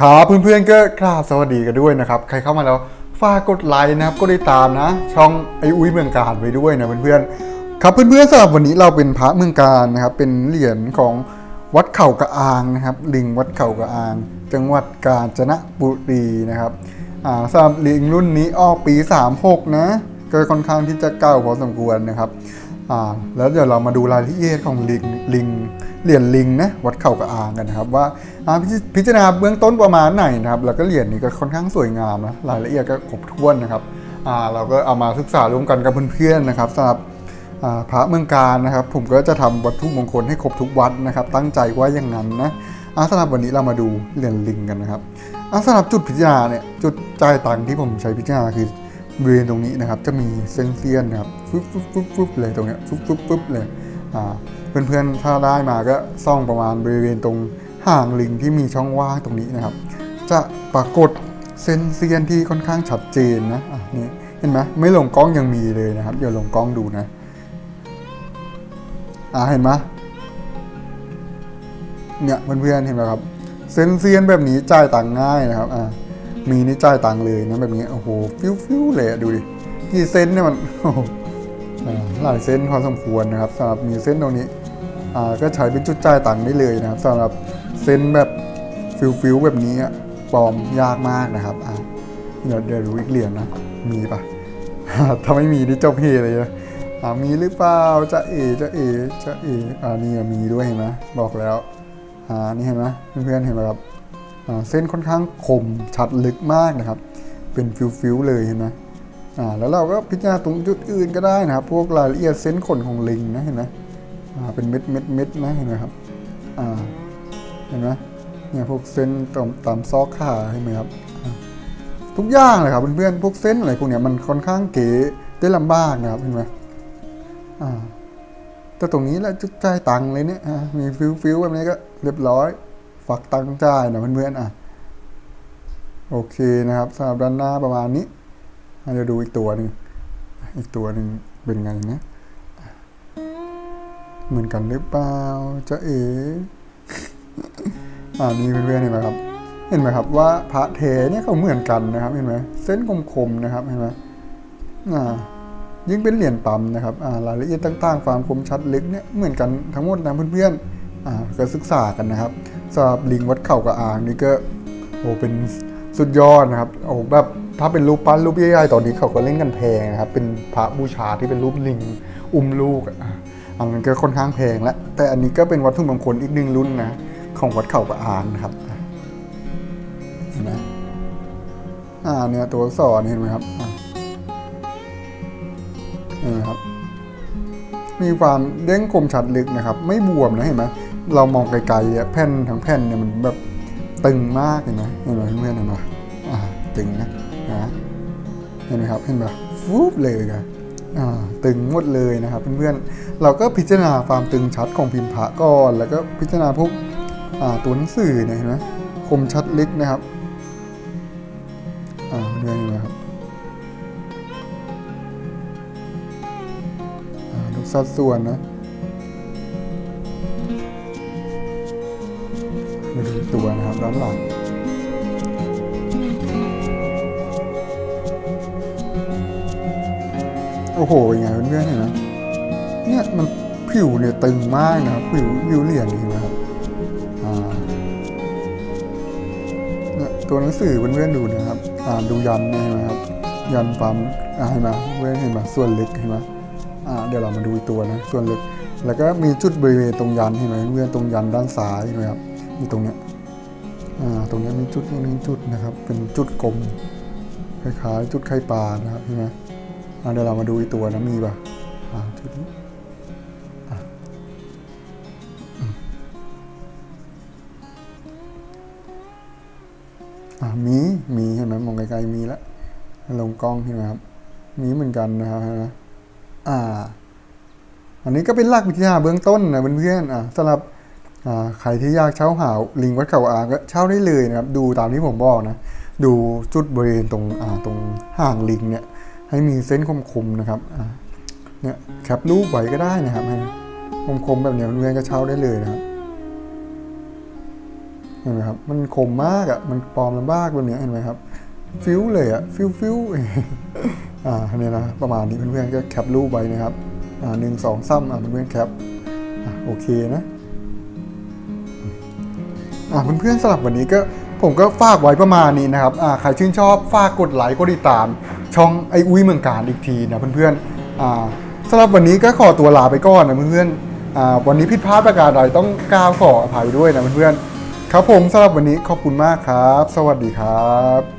ครับเพื่อนๆก็กราบสวัสดีกันด้วยนะครับ ใครเข้ามาแล้วฝากกดไลค์นะครับ ก็ได้ตามนะ ช่องไออุ้ยเมืองการไว้ด้วยนะเพื่อนๆครับเพื่อนๆสำหรับวันนี้เราเป็นพระเมืองการนะครับ เป็นเหรียญของวัดเข่ากระอางนะครับ ลิงวัดเข่ากระอาง จังหวัดกาญจนบุรีนะครับอ่าสำหรับลิงรุ่นนี้ออกปี 36 นะ ก็ค่อนข้างที่จะเก่าพอสมควรนะครับอ่าแล้วเดี๋ยวเรามาดูรายละเอียดของลิงลิงเหรียญลิงนะวัดเข่ากระอางกันนะครับ ว่าพิจารณาเบื้องต้นประมาณไหนนะครับ แล้วก็เหรียญนี้ก็ค่อนข้างสวยงามนะรายละเอียดก็ครบถ้วนนะครับอ่าเราก็เอามาศึกษาร่วมกันกับเพื่อนๆนะครับสำหรับพระเมืองการนะครับ ผมก็จะทำวัตถุมงคลให้ครบทุกวัดนะครับ ตั้งใจว่าอย่างนั้นนะอาสำหรับวันนี้เรามาดูเหรียญลิงกันนะครับอาสำหรับจุดพิจารณาเนี่ยจุดจ่ายตังค์ที่ผมใช้พิจารณาคือ บริเวณตรงนี้นะครับจะมีเส้นเสี้ยนนะครับฟึบฟึบฟึบฟึบเลยตรงเนี้ยฟึบฟึบฟึบเลยอ่าเพื่อนๆถ้าได้มาก็ซ่องประมาณบริเวณตรงห่างลิงที่มีช่องว่างตรงนี้นะครับ จะปรากฏเส้นเสี้ยนที่ค่อนข้างชัดเจนนะอะนี่เห็นไหมไม่ลงกล้องยังมีเลยนะครับเดี๋ยวลงกล้องดูนะอ่าเห็นไหมเนี่ยเพื่อนๆเห็นไหมครับเส้นเสี้ยนแบบนี้จ่ายตังง่ายนะครับอ่า มีนี่จ่ายตังค์เลยนะแบบนี้โอ้โหฟิวฟิวเลยดูดิกี่เซนเนี่ยมันหลายเส้นพอสมควรนะครับสำหรับมีเส้นตรงนี้ก็ใช้เป็นจุดจ่ายตังค์ได้เลยนะครับสำหรับเส้นแบบฟิวฟิวแบบนี้ปลอมยากมากนะครับเดี๋ยวเดี๋ยวดูอีกเหรียญนะมีปะถ้าไม่มีนี่เจ้าเพเลยนะอ่ามีหรือเปล่าจะเอจะเอจะเออ่านี่มีด้วยเห็นไหมบอกแล้วอ่านี่เห็นไหมเพื่อนๆเห็นไหมครับ เส้นค่อนข้างคมชัดลึกมากนะครับ เป็นฟิวๆเลยเห็นไหมอ่าแล้วเราก็พิจารณาตรงจุดอื่นก็ได้นะครับ พวกรายละเอียดเส้นขนของลิงนะเห็นไหมอ่าเป็นเม็ดเม็ดเม็ดนะเห็นไหมครับอ่าเห็นไหมเนี่ยพวกเส้นตามตามซอกขาเห็นไหมครับทุกอย่างเลยครับเพื่อนๆพวกเส้นอะไรพวกเนี้ยมันค่อนข้างเก๋ได้ลำบากนะครับเห็นไหมอ่าแต่ตรงนี้แหละจุดใจตังค์เลยเนี่ยอ่ามีฟิวแบบนี้ก็เรียบร้อย ฝักตั้งค์จ่ายนะเพื่อนๆอะโอเคนะครับสำหรับด้านหน้าประมาณนี้เดี๋ยวดูอีกตัวหนึ่งอีกตัวหนึ่งเป็นไงนะเหมือนกันหรือเปล่าจะเอ๋อ่านี่เพื่อนๆเห็นไหมครับ เห็นไหมครับว่าพระเทเนี่ยเขาเหมือนกันนะครับเห็นไหมเส้นคมๆนะครับเห็นไหมอ่ายิ่งเป็นเหรียญปั๊มนะครับอ่ารายละเอียดต่างๆ ความคมชัดลึกเนี่ยเหมือนกันทั้งหมดนะเพื่อนๆอ่าก็ศึกษากันนะครับ สำหรับลิงวัดเข่ากับอ่างนี่ก็โอ้เป็นสุดยอดนะครับโอ้แบบถ้าเป็นรูปปั้นรูปใหญ่ๆตอนนี้เขาก็เล่นกันแพงนะครับ เป็นพระบูชาที่เป็นรูปลิงอุ้มลูกอันนั้นก็ค่อนข้างแพงแล้วแต่อันนี้ก็เป็นวัตถุมงคลอีกหนึ่งรุ่นนะของวัดเข่ากับอ่างนะครับเห็นไหมอ่าเนี่ยตัวสอักษรเห็นไหมครับอะเห็นไหมครับ มีความเด้งคมชัดลึกนะครับ ไม่บวมนะเห็นไหม เรามองไกลๆอะแผ่นทั้งแผ่นเนี่ยมันแบบตึงมากเห็นไหมเห็นไหมเพื่อนๆเห็นไหมอ่าตึงนะนะเห็นไหมครับเห็นไหมฟูบเลยกันอ่าตึงหมดเลยนะครับเพื่อนๆเราก็พิจารณาความตึงชัดของพิมพ์พระก่อน แล้วก็พิจารณาพวกอ่าตัวหนังสือเนี่ยเห็นไหมคมชัดลึกนะครับอ่าเพื่อนๆเห็นไหมครับอ่าดูสัดส่วนนะ ตัวนะครับด้านหลังโอ้โหยังไงเพื่อนๆเห็นไหมเนี่ยมันผิวเนี่ยตึงมากนะครับผิวผิวเหลี่ยมนี่นะครับอ่าเนี่ยตัวหนังสือเพื่อนๆดูนะครับ อ่าดูยันเนี่ยเห็นไหมครับ ยันปั๊มอ่าเห็นไหมเพื่อนเห็นไหมส่วนลึกเห็นไหมอ่าเดี๋ยวเรามาดูอีกตัวนะส่วนลึกแล้วก็มีจุดบริเวณตรงยันเห็นไหมเพื่อนตรงยันด้านซ้ายเห็นไหมครับนี่ตรงเนี้ย ตรงเนี้ยมีจุดนี่มีจุดนะครับ เป็นจุดกลมคล้ายๆจุดไข่ปลานะครับเห็นไหมอ่าเดี๋ยวเรามาดูอีกตัวนะมีป่ะอ่าจุดนี้มอ่ามี มีเห็นไหมมองไกลๆมีแล้วลงกล้องเห็นไหมครับ มีเหมือนกันนะครับนไหมอ่า อันนี้ก็เป็นหลักวิทยาเบื้องต้นนะเพื่อนๆอ่าสำหรับ ใครที่อยากเช่าหาลิงวัดเขาอาก็เช่าได้เลยนะครับ ดูตามที่ผมบอกนะ ดูจุดบริเวณตรงตรงห่างลิงเนี่ย ให้มีเส้นคมๆนะครับเนี่ยแคปรูปไว้ก็ได้นะครับให้คมๆแบบเนี้ยเพื่อนก็เช่าได้เลยนะครับเห็นไหมครับ มันคมมากอะ่ะ มันปลอมลำบากแบบเนี้ยเห็นไหมครับ ฟิวเลยอะ่ะ ฟิวฟิวอ่าเนี่ยนะ ประมาณนี้เพื่อนๆก็แคปรูปไว้นะครับ อ่าหนึ่งสองซ้ำอ่าเพื่อนๆแคป อะโอเคนะ อ่าเพื่อนๆสำหรับวันนี้ก็ผมก็ฝากไว้ประมาณนี้นะครับอ่าใครชื่นชอบฝากกดไลค์กดติดตาม ช่องไออุ้ยเมืองการอีกทีนะเพื่อนๆอ่าสำหรับวันนี้ก็ขอตัวลาไปก่อนนะเพื่อนๆอ่าวันนี้ผิดพลาดประการใดต้องกล่าวขออภัยด้วยนะเพื่อนๆครับผมสำหรับวันนี้ขอบคุณมากครับ สวัสดีครับ